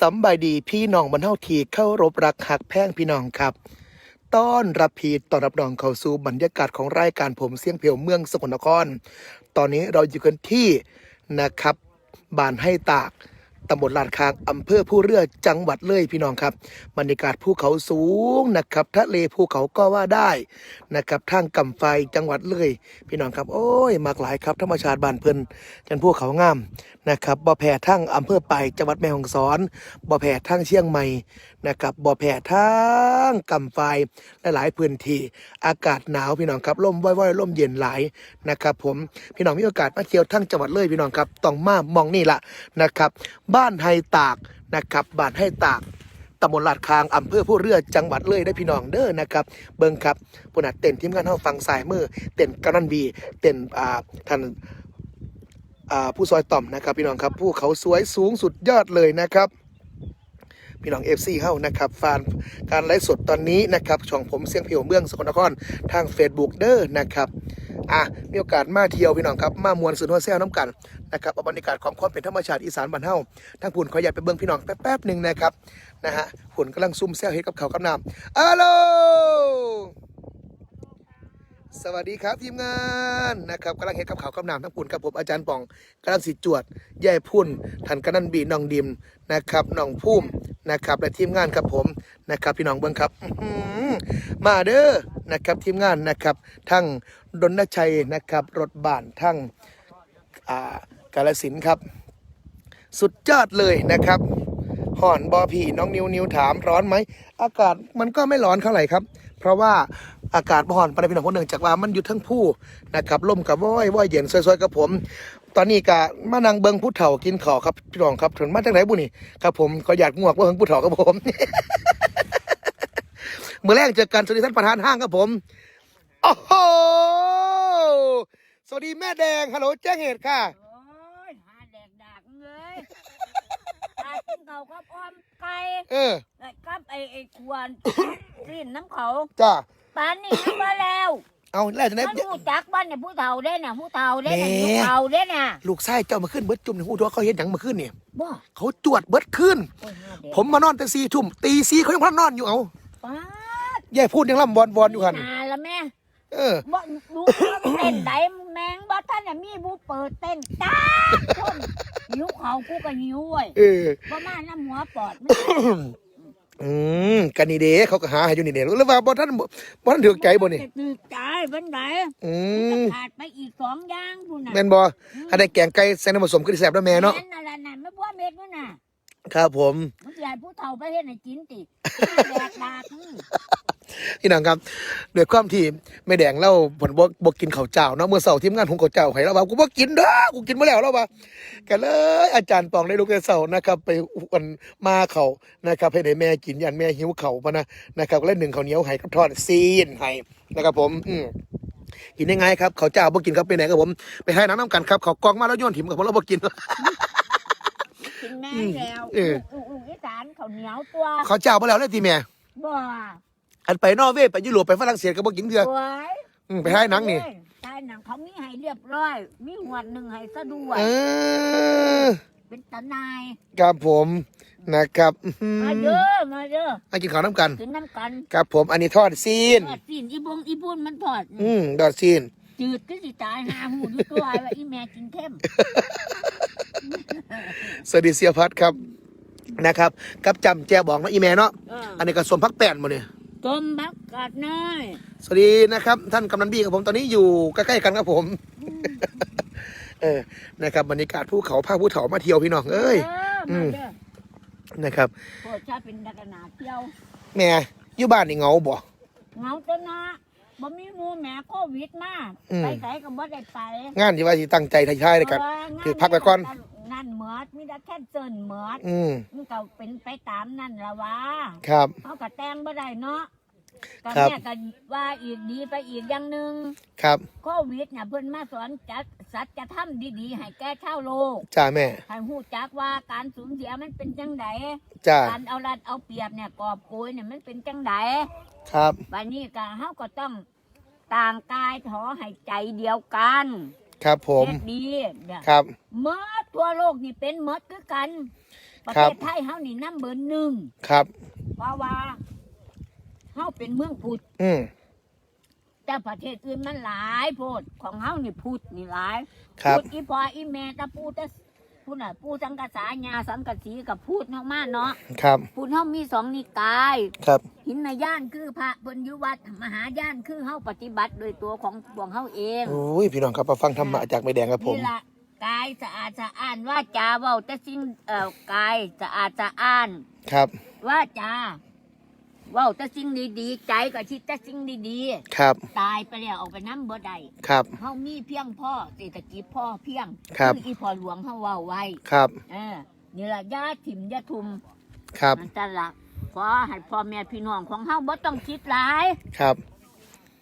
สำบายดีพี่น้องบรรเทาทีเข้ารบรักหักแพงพี่น้องครับ ต้อนรับพีต้อนรับน้องเข้าสู่บรรยากาศของรายการผมเสียงเพียวเมืองสกลนคร ตอนนี้เราอยู่กันที่นะครับบานให้ตาก ตำบลลาดคางอำเภอผู้เรือจังหวัดเลยพี่น้องครับบรรยากาศภูเขาสูงนะครับทะเลภูเขาก็ว่าได้นะครับทางกำไฟจังหวัดเลยพี่น้องครับ โอ้ยมากหลายครับธรรมชาติบ้านเพลินจันภูเขางามนะครับบ่อแผ่ทั้งอำเภอไปายจังหวัดแม่ฮ่องสอนบ่อแผ่ทั้งเชียงใหม่นะครับบ่อแผ่ทั้งกำไฟหลายๆพื้นที่อากาศหนาวพี่น้องครับลมว่อยๆลมเย็นหลายนะครับ ผมพี่น้องมีโอกาสมาเที่ยวทั้งจังหวัดเลยพี่น้องครับต้องมามองนี่ละนะครับบ้านไฮตากนะครับบ้านไฮตากตำบลลาดคางอำเภอผู้เรือจังหวัดเลยได้พี่น้องเด้อนะครับเบิ่งครับปุ่นเต้นทีมงานเฮาฟังสายมือเต้นกำนันบีเต้นอ่าท่านอ่าผู้ซอยต่อมนะครับพี่น้องครับผู้เขาสวยสูงสุดยอดเลยนะครับ พี่น้องเอฟซีเฮานะครับฟานการไลฟ์สดตอนนี้นะครับช่องผมเสียงเพียวเมืองสกลนครทาง Facebook เด้อนะครับ อะมีโอกาสมาเที่ยวพี่น้องครับมามวนสุนทรเซลน้ำกันนะครับเอาบรรยากาศของความเป็นธรรมชาติอีสานบ้านเฮาทั้งผุ่นขออยากไปเบิ่งพี่น้องแป๊บๆหนึ่งนะครับนะฮะผุ่นกำลังซุ่มแซวเฮ็ดกับเขากับน้ำอัลโหลสวัสดีครับทีมงานนะครับกำลังเฮ็ดกับเขาวกับน้ำทั้งผุ่นกับผมอาจารย์ป่องกำลังสิจวดแย่พุ่นทันกำนันบีน้องดิมนะครับน้องพุ่มนะครับและทีมงานครับผมนะครับพี่น้องเบิ่งครับมาเด้อ นะครับทีมงานนะครับทั้งดนชัยนะครับรถบ้านทั้งกาลสินครับ สุดยอดเลยนะครับห่อนบอพี่น้องนิวนิวถามร้อนไหมอากาศมันก็ไม่ร้อนเท่าไหร่ครับ เพราะว่าอากาศบ่ห่อนปานพี่น้องคนหนึ่งจากว่ามันอยู่ทั้งผู้นะครับลมกับว่อยว่อยเย็นซอยๆกับผม ตอนนี้กะมานังเบิงผู้เฒ่ากินข้าวครับพี่น้องครับถึงมาจากไหนบุนี่ครับผมขออยากงวกว่าเบิงผู้เฒ่าครับผม มื่อแรกเจอกันสวัสดีท่านประธานห้างครับผมโอ้โหสวัสดีแม่แดงฮัลโหลแจ้งเหตุค่ะ โอ้ยหาแดกดักเลยตากินเขาก็อ้อมไก่เออแล้วกับไอ้ไอ้ทวนรินน้ำเขาจ้าปานนี้มาแล้วเอาแล้วจะได้มันผู้จักบ้านเนี่ยผู้เฒ่าเด้เนี่ยผู้เฒ่าเด้เนี่ยแหม่ผู้เฒ่าเด้เนี่ยลูกชายเจ้ามาขึ้นเบิดจุ่มในหูทัวเขาเห็นหยังมาขึ้นเนี่ยบ่เขาจวดเบิดขึ้นโอ้ยหาแดกผมมานอนแต่สี่ทุ่มตีสี่เขายังพลันนอนอยู่เอาป้า ดแย่พูดยังล่ำบอลบอลอยู่กันนาละแม่เออบ่ดูเต้นไดแมงบ่ท่านน่ะมีผู้เปิดเต้นจ้าคนหิวเขากูก็หิวเว้ยเออบ่มาน้ำหัวปอดอืมกันนี่เด้เขาก็หาให้อยู่นี่เด้หรือว่าบอท่านบอท่านถือใจบ่นี่จะตื่นใจบันไดอืมขาดไปอีกสองอย่างพูนน่ะแม่นบอถ้าได้แกงไก่ใส่น้ำผสมก็ได้แซ่บแล้วแม่เนาะแม่นั่นแหละน่ะไม่พ่อเม็ดนู่นน่ะ ครับผมมันสิให้ผู้เฒ่าไปเฮ็ดให้กินติแดกดากอื้อพี่น้องครับด้วยความที่แม่แดงเล่าผลบ่บ่กินข้าวเจ้าเนาะเมื่อเสาร์ทีมงานของข้าวเจ้าให้เราว่ากูบ่กินเด้อกูกินมาแล้วแล้วว่าก็เลย อาจารย์ปองได้ลูกแต่เสาร์นะครับ ไปวันมาเขานะครับให้ได้แม่กินยันแม่หิวเขาพะนะนะครับก็เลยหนึ่งข้าวเหนียวให้กับทอดซีนให้นะครับผมอืมกินยังไงครับข้าวเจ้าบ่กินครับไปไหนครับผม ไปให้น้ำน้ำกันครับเขาวกองมาแล้วโยนถิ่มกับผมเราบ่กิน กินแม่แล้วเอออู้อู้อีสานข้าวเหนียวตัวข้าวเจ้าบ่แล้วเลยทีแม่ บ่อันไปนอร์เวย์ไปยุโรปไปฝรั่งเศสก็บ่กินเถื่อสวยอืมไปให้หนังนี่ ใช่หนังเขามีให้เรียบร้อย มีหวดหนึ่งให้ซะด้วยเออเป็นตานายครับผมนะครับอื้อหือมาเด้อมาเด้อมากินข้าวน้ำกัน กินน้ำกันครับผมอันนี้ทอดซีน ทอดสินอีบงอีบุญมันทอด อืมทอดซีน จืดก็สิตายหาหูดูตัวว่าอีแม่กินเข้ม สวัสดีเสียพัดครับนะครับ กับจำแจบอกเนาะอีแม่เนาะเอออันนี้ก็สมพักแป้นหมดเนี่ยต้มบักกาดน้อยสวัสดีนะครับ ท่านกำนันบี้กับผมตอนนี้อยู่ใกล้ๆกันครับผมเออนะครับบรรยากาศภูเขาภาคภูเขามาเที่ยวพี่น้องเอ้ย เออมาเด้อนะครับโคตรชาเป็นดักหนาเที่ยวแม่อยู่บ้านนี่เหงาบ่ เหงาตัวนะบ่มีหมูแหม่โควิดมาอืม ไปไสก็บ่ได้ไปงานที่ว่าสิตั้งใจทายๆเลยกัน เอองานคือพักไปก่อน งา นเหมือดมีแต่แค่เจินเหมือดอืมมันก็เป็นไปตามนั่นละวะครับ เขาก็แต่งบ่ได้เนาะก็ครับเนี่ยก็ว่าอีกดีไปอีกอย่างหนึ่งครับโควิดเนี่ยเพิ่นมาสอนจัดสัจธรรมดีๆ ให้แก่ชาวโลกจ้าแม่ให้ฮู้จักว่าการสูญเสียมันเป็นจังไดจ้าการเอารัดเอาเปรียบเนี่ยกอบโกยเนี่ยมันเป็นจังได ครับ บัดนี้ก็เฮาก็ต้องต่างกายถอให้ใจเดียวกันครับผม เฮ็ดดีเนี่ยครับ เมื่อ ทั่วโลกนี่เป็นหมดคือกัน ประครัเทบศไทยเฮานี่น้ำเบอร์หนึ่งครับเพราะว่าเฮาเป็นเมืองพุทธอืมแต่ประเทศอื่นมันหลายโพดของเฮานี่พุทธนี่หลายครับพูดอีพออีแม่ตะปูตะพูดน่ะปูสังกษาญาสังกสีกับพูดเฮามาเนาะครับพูดเฮามีสองนิกายครับ หินนย่านคือพระเพิ่นอยู่วัดมหาย่านคือเฮาปฏิบัติโดยตัวของพวกเฮาเองโอ้ยพี่น้องครับมาฟังธรรมะจากไม่แดงครับผมนี่ละ กายสะอาดสะอ้านว่าจาเว้าแต่สิ่งเอ่อกายสะอาดสะอ้าน ครับ ว่าจาเว้าแต่สิ่งดีๆใจก็คิดแต่สิ่งดีครับ ๆ ตายไปแล้วออกไปน้ำบ่ได้ครับ เฮามีเพียงพ่อเศรษฐกิจพ่อเพียงครับ ออีพ่อหลวงเฮาเว้าไว้ครับ เออนี่ละญาติถิ่มญาทุมครับ มันจะละขอให้พ่อแม่พี่น้องของเฮาบ่ต้องคิดหลาย ครับ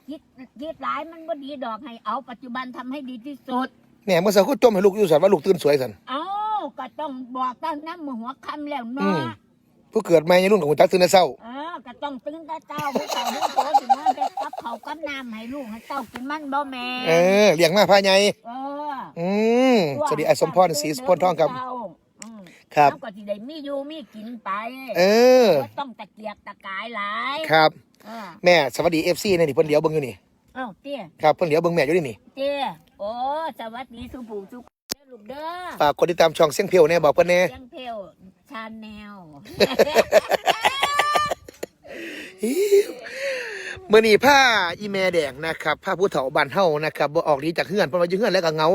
คิดคิดหลายมันบ่ดีดอกให้เอาปัจจุบันทำให้ดีที่สุด เนี่ยเมื่อสักครู่จมให้ลูกอยู่สันว่าลูกตื่นสวยสันเอาก็ต้องบอกตั้งน้ำมือหัวคำแล้วอืเนาะมผู้เกิดมายังรุ่นของคุณจักตื่นแต่เช้า เออก็ต้องตื่นแต่เจ้าผู้เฒ่าผู้โตถึงมาเฮ็ดกับเขาวกับน้ำให้ลูกให้เต้ากินมันบ่แม่เออเลี้ยงมาพาใหญ่เอออืมสวัสดีไอ้สมพรศรีสพลทองครับ เจ้าอืมครับแล้วก็สิได้มีอยู่มีกินไปเออ บ่ต้องตะเกียกตะกายหลายครับ เออแม่สวัสดีเอฟซีเนี่ยนี่เพิ่นเหลียวเบิ่งอยู่นี่ เอ้าเตี้ยครับเพิ่นเหลียวเบิ่งแม่อยู่นี่นี่เตี้ยโอ้สวัสดีสุผู้สุขเด้อลูกเด้อฝากกดติดตามช่องเสียงเพียวเนี่ยบอกเพิ่นแน่เสียังเพลวชาแนลมื่อนี้ผ้าอีแม่แดงนะครับผ้าผู้เฒ่าบ้านเฮานะครับบ่ออกดีจากเฮือนเพราะว่าอยู่เฮือนแล้วก็เหงา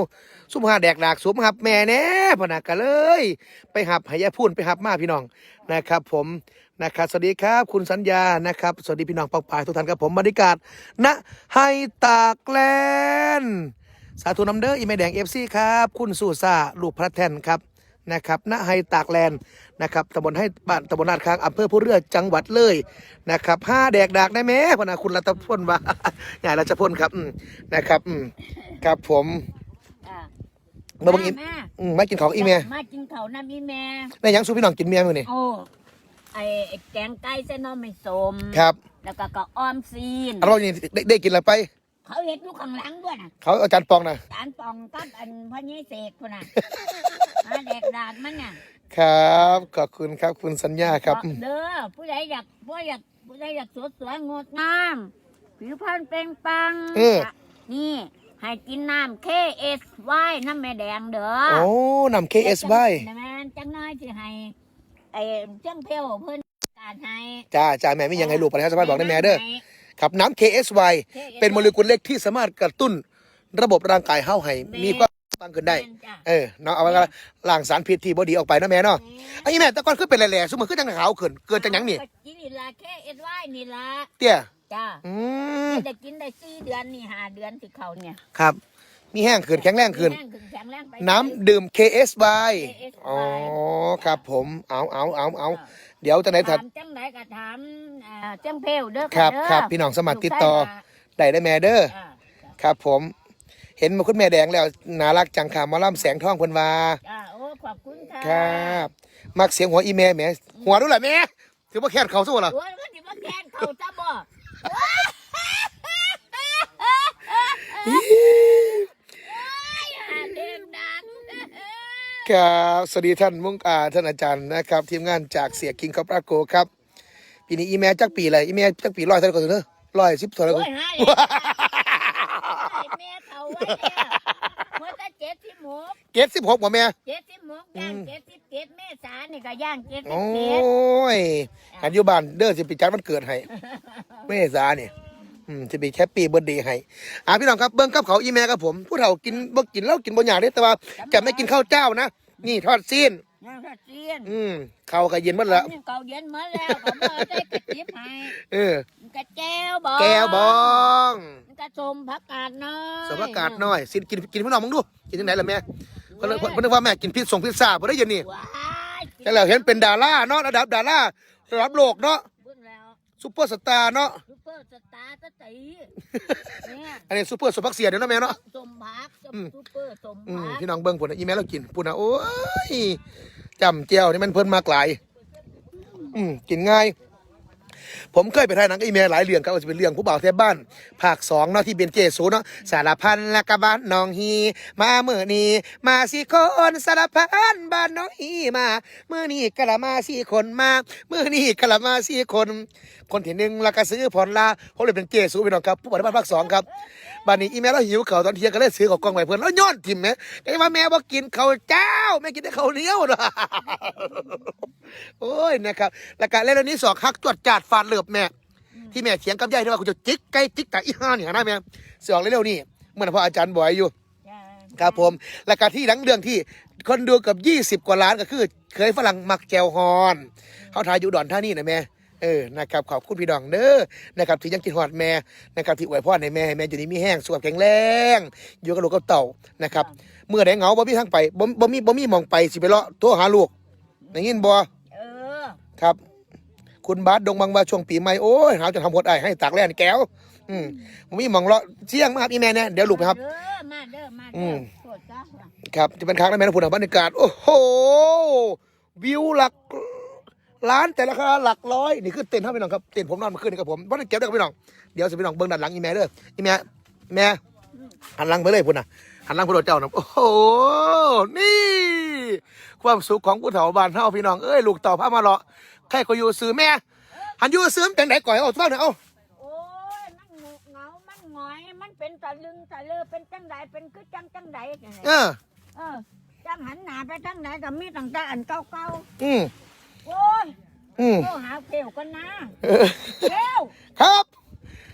สุมหาแดกดากสวมหับแม่แน่พะนักก็เลย ไปหับให้ยายพูนไปหับมาพี่น้องนะครับ ผม นะครับสวัสดีครับ คุณสัญญานะครับ สวัสดีพี่น้องปองปายทุกท่านครับผมบรรยากาศณไฮตากแลนด์สาธุนำเด้ออีแม่แดงเอฟซีครับ คุณสุซาลูกพระแท่นครับนะครับณไฮตากแลนด์นะครับตำบลให้บ้านตำบลนาดค้างอำเภอผู้เรือจังหวัดเลยนะครับห้าแดกดากได้ไหมพนะคุณรัตพลว่าใหญ่รัชพลครับอืมนะครับอืมครับผมอะมาบังอินแม่อืมมากินของอีเมียมากินข้าวน้ำอีแม่แม่ยังสู้พี่น้องกินเมียมือนี่โอ้ ไอไอ้แกงไก่เส้นน้ำไม่สมครับแล้วก็ก็อ้อมซีนเรานี่ได้ได้กินอะไรไป เขาเห็ดอยู่ข้างหลังด้วยนะเขาอาจารย์ปองนะจานปองกับอันพระเยเสกคนน่ะหาแดกดาดมันน่ะครับ ขอบคุณครับคุณสัญญาครับอืมเด้อผู้ใดอยากผู้ใดอยากผู้ใดอยากสวยสวยงดงาม ผิวพรรณเปล่งปลังเออนี่ ให้กินน้ำ KSY น้ำแม่แดงเด้อโอ้นำ KS ไว้แต่แม่นจังน้อยสิให้ไอ้เจ้งเพลวเพิ่นการให้จ้าจ้าแม่ไม่ยังไงลูกประชาสัมพันธ์บอกได้แม่เด้อให้ครับน้ำ KSY เป็นโมเลกุลเล็กที่สามารถกระตุ้นระบบร่างกายเฮาให้มีความตั้งขึ้นได้แม่นจ้ะเออเนาะเอาไว้ก็ล้างสารพิษที่บ่ดีออกไปนะแม่เนาะไอ้นี่แม่แต่ก่อนคือเป็นแหล่ๆสมมติคือจังขาวขึ้นเกิดจากหยังนี่กินนี่ละแค่เอ็ดไว้นี่ละเตี้ยจ้าอืมจะกินได้สี่เดือนนี่ห้าเดือนสิเขาเนี่ยครับ มีแห้งขึ้นแข็งแรงขึ้นแข็งแข็งแรงไป น้ำดื่ม KSY KSY อ๋อครับผม เอาเอาเอาเอาเดี๋ยวจะไหนถัด ถามจังไหนก็ถามเอ่อเจ้งเพลวเด้อครับเด้อครับพี่น้องสมัครติดต่อ ลูกไส้ได้ได้แม่เด้ออ่าครับผม เห็นมาคุณแม่แดงแล้วน่ารักจังค่ะหมาล่ำแสงทองคนว่าจ้าโอ้ขอบคุณค่ะครับ มักเสียงหัวอีแม่แหม่หัวรู้แหละแม่ถือว่าแค่เขาสู้เหรอโอ้ยมันสิมาแกนเขาจ้าบ่ อย่าเด็กดัง ครับสวัสดีท่านมุงอาท่านอาจารย์นะครับ ทีมงานจากเสียกิงคอปราโกครับปีนี้อีแม่จักปีอะไรอีแม่จักปีร้อยเท่าไหร่ก็ถึงเนอะร้อยสิบเท่าไหร่ก็โอ้ยหาเลยแม่เขาไว้เนี่ยเมื่อแต่เจ็ดที่หกเก็ดสิบหกบ่แม่ เจ็ดที่หกย่างเจ็ดที่เจ็ดเมษานี่ก็ย่างเจ็ดที่โอ้เจ็ดยอันอยู่บ้านเด้อสิไปจัดวันเกิดให้เมษาเนี่ย อืมจะไปแฮปปี้เบิร์ดเดย์ให้อ่าพี่น้องครับเบิ้งกับเขาวอีแม่กับผม ผู้เฒ่ากินบ่กินเหล้ากินบ่อยากเด้แต่ว่าจะไม่กินข้าวเจ้านะ นี่ทอดซีนย่างทอดเสี้ยนอืมข้าวก็เย็นหมดแล้วนี่เก่าเย็นมาแล้วก็มาได้กระติบให้เออ มันกระแก้วบองแก้วบองมันกระสมผักกาดน้อยสมอากาศน้อยสิกินกินพี่น้องมึงดู กินจังไหนล่ะแม่เพิ่นเพิ่นเพิ่นนึกว่าแม่กินพิซซ่งพิซซ่าบ่ได้เย็นนี่ว้ายแต่แล้วเห็นเป็นดาราเนาะระดับดาราระดับโลกเนาะบุญแล้ว ซุปเปอร์สตาร์เนาะซุปเปอร์สตาร์สตีเนี่ยอันนี้ซุปเปอร์สุภักเสียเดี๋ยวนะแม่เนาะสมผักอืมซุปเปอร์สมอืมผักพี่น้องเบิ้งผลอีแม่เรากินปุ่นนะโอ้ยจำเจียวนี่มันเพิ่นมากหลายอืมกินง่าย ผมเคยไปถ่ายหนังกับอีเมลหลายเรื่องครับจะเป็นเรื่องผู้บ่าวแทบบ้านภาคสองเนาะที่เป็นเจสูเนาะสารพันละกะบ้านน้องฮี มาเมื่อนี้ มาสี่คนสารพันบ้านน้องฮีมาเมื่อนี้กะละมาสี่คนมาเมื่อนี้กะละมาสี่คน คนที่หนึ่งละก็ซื้อผ่อนลาเขาเลยเป็นเจสูพี่น้องครับผู้บ่าวแทบบ้านภาคสองครับบ้านนี้อีเมลเราหิวเขาตอนเที่ยงก็เลยซื้อของกล้องไปเพื่อนแล้วย้อนทิมไหมแต่ว่าแม่บอกกินเขาเจ้าแม่กินแต่ข้าเนียวเนะโอ้ยนะครับแล้วก็เล่นเรื่องนี้สอกฮักจวดจาดฟาดเหลือบแม่ ที่แม่เถียงกับยายที่ว่าคุณจะจิกไก่จิกแต่อีห้าเนี่ยนะแม่เสือกเร็วๆนี่เหมื่อนพ่ออาจารย์บอยอยู่ครับผมแล้วก็ที่หลังเรื่องที่คนดูเกับ20 กว่าล้านก็คือ เคยฝรั่งมักแจวฮอนเขาทายอยู่ดอนท่านี่นะแม่เออ นะครับ ขอบคุณพี่ดองเด้อ นะครับที่ยังกินหอดแม่ นะครับที่อวยพรให้แม่ให้แม่อยู่นี่มีแห้งสุขภาพแข็งแรง อยู่กับลูกกับเต่า นะครับ เมื่อไหนเหงาบ่มีทางไป บ่ บ่มี บ่มีหมองไป สิไปเลาะโทรหาลูกได้ยินบ่ เออ ครับ คุณบาสดงบางว่าช่วงปีใหม่โอ้ยหาจะทำหดไอ้ให้ตากแล่นแก้ว อืมผมมีหมองเลาะเชี่ยงมากครับอีแม่เนี่ยเดี๋ยวลูกไปครับ เด้อมาเด้อมาอืเด้อมโทษจ้าครับจะเป็นครั้งแรกแม่นะพูดถึงบรรยากาศโอ้โหวิวหลักล้านแต่ราคาหลักร้อยนี่คือเต็นท์ท่าพี่น้องครับเต็นท์ผมนอนเมื่อคืนนี่ครับผมว่าเก็บได้ครับพี่น้องเดี๋ยวสิพี่น้องเบิ้งด้านหลังอีแม่เด้ออีแม่แม่หันหลังไปเลยพุ่นน่ะหันหลังพุ่นเจ้านะโอ้โหนี่ ความสุขของผู้เฒ่าบ้านเฮาพี่น้องเอ้ยลูกเต่าพามาเลาะ ใครก็อยู่ซื้อแม่หันอยู่ซื้อมันเป็นไหนก่อยเอาทุกท่านเอาโอ้ยมันหงกเหงามันหงอย มันเป็นตะลึงตะเลือเป็นจังใดเป็นคือจังจังใดจังไดเออ เออจังหันหน้าไปทางไหนก็มีตั้งแต่อันเก่าอืมๆโอ้ยอืมโทรหาเกลกันนะเออเกลครับ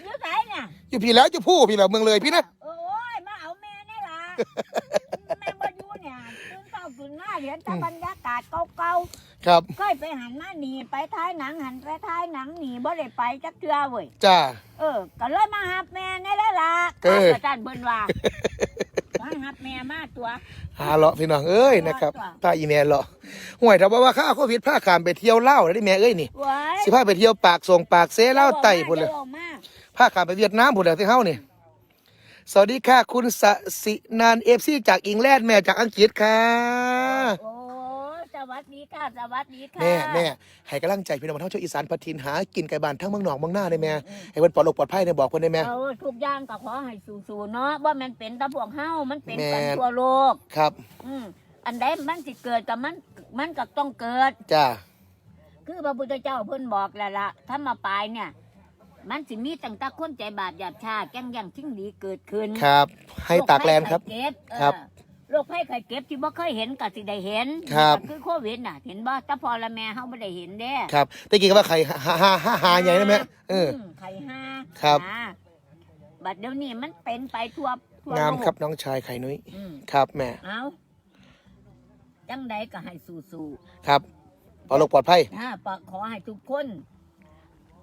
อยู่ไหนเนี่ยอยู่พี่แล้วอยู่ผู้พี่แล้วเมืองเลยพี่นะ โอ้ยมาเอาแม่นี่ล่ะ เห็นแต่บรรยากาศเก่าครับๆเคยไปหันมาหนีไปท้ายหนังหันไปท้ายหนังหนีบ่ได้ไปจักเทื่อเว้ยจ้า เออก็เลยมาหับแม่นี่แหละล่ะเอออาจารย์เบิ่นว่ามาหับแม่มาตัว หาเลาะพี่น้องเอ้ยนะครับป้าอีแม่เลาะห่วยถ้าว่าว่าข้าโควิดพาขามไปเที่ยวเล่าวได้แม่เอ้ยนี่ไว้สิพาไปเที่ยวปากส่งปากเซเล่าวไต่พุ่นเลย ดี๋วมาพาขามไปเวียดนามพุ่นเลยที่เฮานี่ สวัสดีค่ะ คุณสสินานเอฟซีจากอังแลนด์แม่จากอังกฤษค่ะ โอ้สวัสดีค่ะสวัสดีค่ะแม่แม่ให้กำลังใจพี่น้องทั้งชาวอีสานพัทินหากินไก่บ้านทั้งเมืองหนองเมืองหน้าได้แม่ให้เพิ่นปลอดโรคปลอดภัยได้บอกเพิ่นได้แม่ เอาทุกอย่างก็ขอให้สู้ๆเนาะว่ามันเป็นแตะพวกเฮามันเป็นกันแม่นทั่วโลก ครับอืมอันใดมันสิเกิดกับมันมันก็ต้องเกิด จ้าคือพระพุทธเจ้าเพิ่นบอกแล้วล่ะถ้ามาปลายเนี่ย มันสิมีตั้งแต่คนใจบาปหยาบช้าแกล้งยังทิ้งดีเกิดขึ้นครับ ให้ตากแลนครับโรคภัยไข้เจ็บเออครับ โรคภัยไข้เจ็บที่บ่เคยเห็นก็สิได้เห็นครับ ก็คือโควิดน่ะ เห็นบ่แต่พอละแม่เฮาบ่ได้เห็นเด้ครับตะกี้ก็ว่าใครหาหาหาหาใหญ่ได้ไหมเออ มไข่ห้าครับนะบัดเดี๋ยวนี้มันเป็นไปทั่วทั่วงามโลกครับน้องชายไข่นุ้ยอืมครับแม่เอาจังใดก็ให้สู้ครับปลอดโรคปลอดภัยๆนะปะขอให้ทุกคน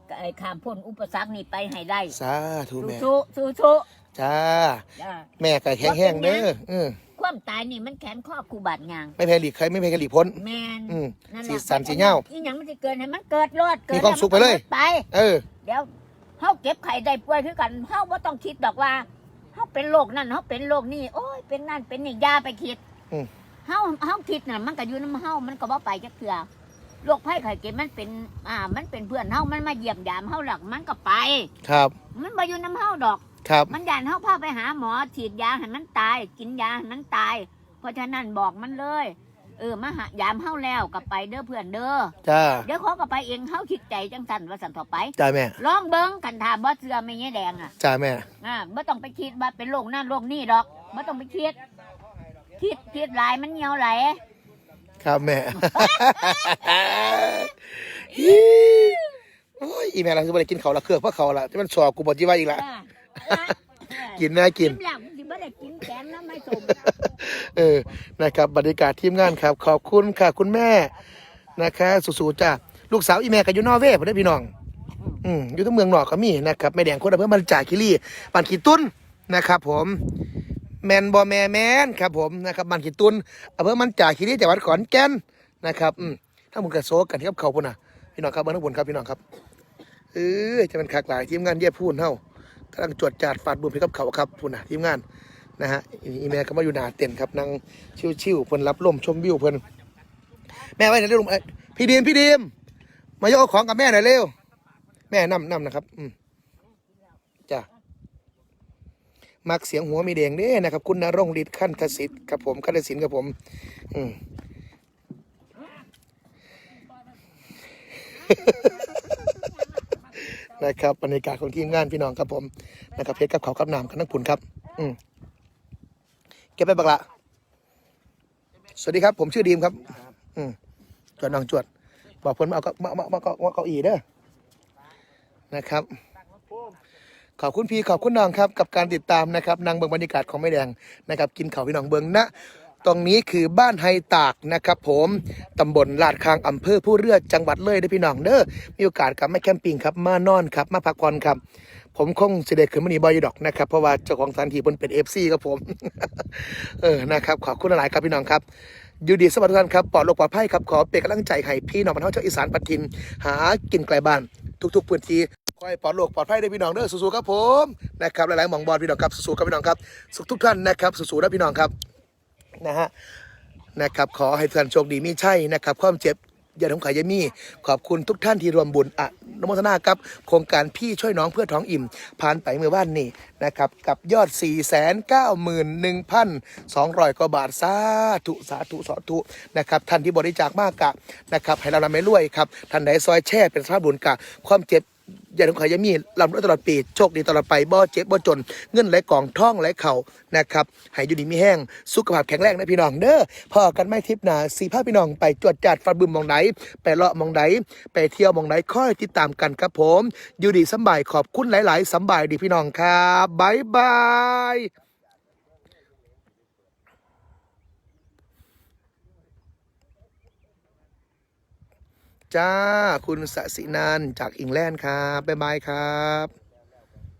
ก็ไอ้ข้ามพ้นอุปสรรคนี้ไปให้ได้สาธุแม่สู้สู้สู้จ้า ๆจ้า แม่ก็แห้งๆเด้อเออ ความตายนี่มันแขนข้อคูบาดยางไม่แพ้หลีกใครไม่แพ้กันหลีกพ้น แมนอืม นั่นสีแหละสันสีเหย้าอีหยังมันจะเกิดให้มันเกิดรอดเกิดมีความสุขไปเลยแวมันก็หมดไป เออ เดี๋ยวเฮาเก็บไข่ได้ป่วยคือกันเฮาบ่ต้องคิดดอกว่าเฮาเป็นโรคนั่นเฮาเป็นโรคนี่โอ้ยเป็นนั่นเป็นนี่อยาไปคิดอืม เฮาเฮาคิดน่ะมันก็อยู่นำเฮามันก็บ่ไปจักเทื่อโรคภัยไข้เจ็บมันเป็นอ่า มันเป็นเพื่อนเฮามันมาเยี่ยมยามเฮาหรอกมันก็ไป ครับ มันบ่อยู่นำเฮาดอก ครับ มันยานเฮาพาไปหาหมอฉีดยาให้มันตาย กินยาให้มันตาย เพราะฉะนั้นบอกมันเลย เออมาหายามเฮาแล้วก็ไปเด้อเพื่อนเด้อจ้า เดี๋ยวเขาก็ไปเองเฮาคิดใจจังสันว่าสันต่อไป จ้าแม่ ลองเบิ้งกันถามบ่เสือไม่เงี้ยแดงอะจ้าแม่ อ่าบ่ต้องไปคิดว่าเป็นโรคนั่นโรคนี่ดอกบ่ต้องไปคิด คิดคิดหลายมันเหี่ยวไหลครับแม่ โอ้ยอีแม่เราคือบ่ได้กินเขาวละเครือเพราะเขาวละที่มันสอบกูบอกจีว่าอีกละ อ่าอ่า กินแม่กินกิน แล้วสิบ่ได้กินแกงน้ำไม่สมเออ นะครับบรรยากาศทีมงานครับ ขอบคุณค่ะคุณแม่นะคะสู้ๆจ้าลูกสาวอีแม่กับยูนอร์เวย์ผมได้อพี่น้อง อืมอยู่ทั้งเมืองนอกก็มีนะครับแม่แดงคนอำเภอมันจ่าคิรีบ้านขีตุ้นนะครับ ผมแมนบอแม่แมนครับผมนะครับบ้านขีตุ้นอำเภอมันจ่าคิรีจังหวัดขอนแก่นนะครับอืมถ้ามึงกระโซกกันที่กับเขาพุ่นน่ะพี่น้องครับเบื้องบนครับพี่น้องครับเออจะเป็นคักหลายทีมงานเย่พูนเฮา กำลังจวดจาดฟาดบุญให้กับเขาครับพุ่นน่ะทีมงานนะฮะอีแม่ก็มาอยู่หนาเต็นครับนั่งชิวๆเพิ่นรับลมชมวิวเพิ่นแม่ไว้ไหนเร็วลงเอ้พี่ดีมพี่ดีมมายกของกับแม่หน่อยเร็ว แม่นำนำนะครับ อืมจ้ะมักเสียงหัวมีแดงเด้นะครับ คุณนรงฤทธิ์ขั้นทศิษย์ครับผมขั้นทศิษย์ครับผม อืม นะครับบรรยากาศของทีมงานพี่น้องครับผมนะครับเพชรกับเขากับน้ำกับนักผุนครับ อืมเก็บไปบักละสวัสดีครับ ผมชื่อดีมครับ อืมจวดน้องจวด บอกผลมาเอาเก็มามามามามาเก้าอี้เด้อนะครับขอบคุณพี่ขอบคุณน้องครับกับการติดตามนะครับนางเบิงบรรยากาศของแม่แดงนะครับ กินเขาพี่น้องเบิงนะ ตรงนี้คือบ้านไฮตากนะครับผมตำบลลาดคางอำเภอผู้เรือจังหวัดเลยเด้พี่น้องเด้อมีโอกาสกับมาแคมปิ้งครับมานอนครับมาพักผ่อนครับ ผมคงเสด็จขึ้นมานีบอยดอกนะครับเพราะว่าเจ้าของสถานที่เพิ่นเป็นเอฟซีครับผมเออนะครับขอบคุณหลายครับพี่น้องครับอยู่ดีสวัสดิ์ทุกท่านครับปลอดโรคปลอดภัยครับขอเป็นกำลังใจให้พี่น้องบรรเทาเจ้าอีสานปัตติน หากินไกลบ้านทุกๆพื้นที่ขอให้ปลอดโรคปลอดภัยได้พี่น้องเด้อสู้ๆครับผมนะครับหลายๆหมองบอลพี่น้องครับสู้ๆครับพี่น้องครับสุขทุกท่านนะครับสู้ๆนะพี่น้องครับ นะฮะนะครับขอให้ท่านโชคดีมีใช่นะครับ ความเจ็บอย่าทงขายยามีขอบคุณทุกท่านที่รวมบุญอะนโมทนาครับ โครงการพี่ช่วยน้องเพื่อท้องอิ่ม ผ่านไปเมื่อวานนี้นะครับ กับยอด 4 9 1 200 กว่าบาท สาธุสาธุสาธุนะครับ ท่านที่บริจาคมากกะนะครับ ให้เรานำไม่รวยครับ ท่านใดซอยแช่เป็นสภาพบุญกะความเจ็บ อย่าทงขายอยามีลำรวยตลอดปี โชคดีตลอดไปบ่เจ็บบ่จน เงินไหลกองท่องไหลเข่านะครับให้อยู่ดีมีแห้ง สุขภาพแข็งแรงนะพี่น้องเด้อพอกันไม่ทิพนาสีผ้าพี่น้องไปจวดจัดฟันบึมมองไหนไปเลาะมองไหนไปเที่ยวมองไหนค่อยติดตามกันครับผม อยู่ดีสบายขอบคุณหลาย ๆสบายดีพี่น้องครับบายบาย จ้า คุณสสินันจากอิงแลนด์ครับ บ๊ายบายครับ